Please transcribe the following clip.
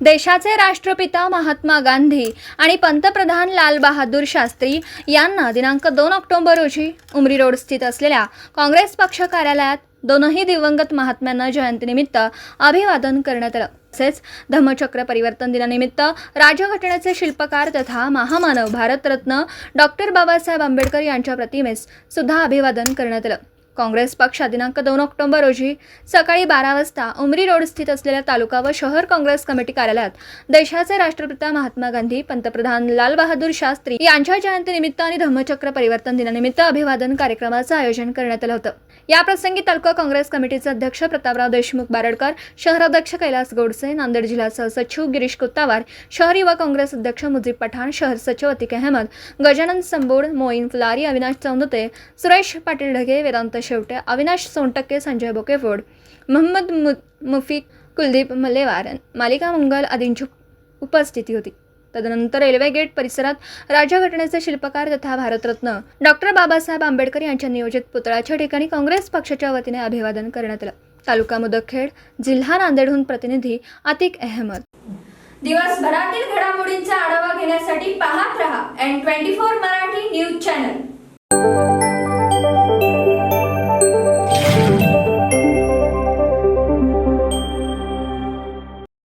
देशाचे राष्ट्रपिता महात्मा गांधी आणि पंतप्रधान लाल बहादूर शास्त्री यांना दिनांक दोन ऑक्टोबर रोजी उमरी रोड स्थित असलेल्या काँग्रेस पक्ष कार्यालयात दोनही दिवंगत महात्म्यांना जयंतीनिमित्त अभिवादन करण्यात आलं. तसेच धम्मचक्र परिवर्तन दिनानिमित्त राज्यघटनेचे शिल्पकार तथा महामानव भारतरत्न डॉक्टर बाबासाहेब आंबेडकर यांच्या प्रतिमेस सुद्धा अभिवादन करण्यात आलं. काँग्रेस पक्ष दिनांक दोन ऑक्टोबर रोजी सकाळी बारा वाजता उमरी रोड स्थित असलेल्या तालुका व शहर काँग्रेस कमिटी कार्यालयात देशाचे राष्ट्रपिता महात्मा गांधी पंतप्रधान लाल बहादूर शास्त्री यांच्या जयंतीनिमित्त आणि धम्मचक्र परिवर्तन दिनानिमित्त अभिवादन कार्यक्रमाचं आयोजन करण्यात आलं होतं. याप्रसंगी तालुका काँग्रेस कमिटीचे अध्यक्ष प्रतापराव देशमुख बारडकर शहराध्यक्ष कैलास गोडसे नांदेड जिल्हा सहसचिव गिरीश कुत्तावार शहर युवा काँग्रेस अध्यक्ष मुजीब पठाण शहर सचिव अतिक अहमद गजानन संबोड मोईन फुलारी अविनाश चौंदते सुरेश पाटील ढगे वेदांत शेवटे अविनाश सोनटक्के संजय बोकेफोड मोहम्मद मु मुफिक कुलदीप मल्लेवार मालिका मंगल आदींची उपस्थिती होती. तदनंतर रेल्वे गेट परिसरात राज्यघटनेचे शिल्पकार तथा भारतरत्न डॉक्टर बाबासाहेब आंबेडकर यांच्या नियोजित पुतळ्याच्या ठिकाणी काँग्रेस पक्षाच्या वतीने अभिवादन करण्यात आलं. तालुका मुदखेड जिल्हा नांदेडहून प्रतिनिधी अतिक अहमद. दिवसभरातील घडामोडींचा आढावा घेण्यासाठी पाहत रहा N twenty four Marathi news channel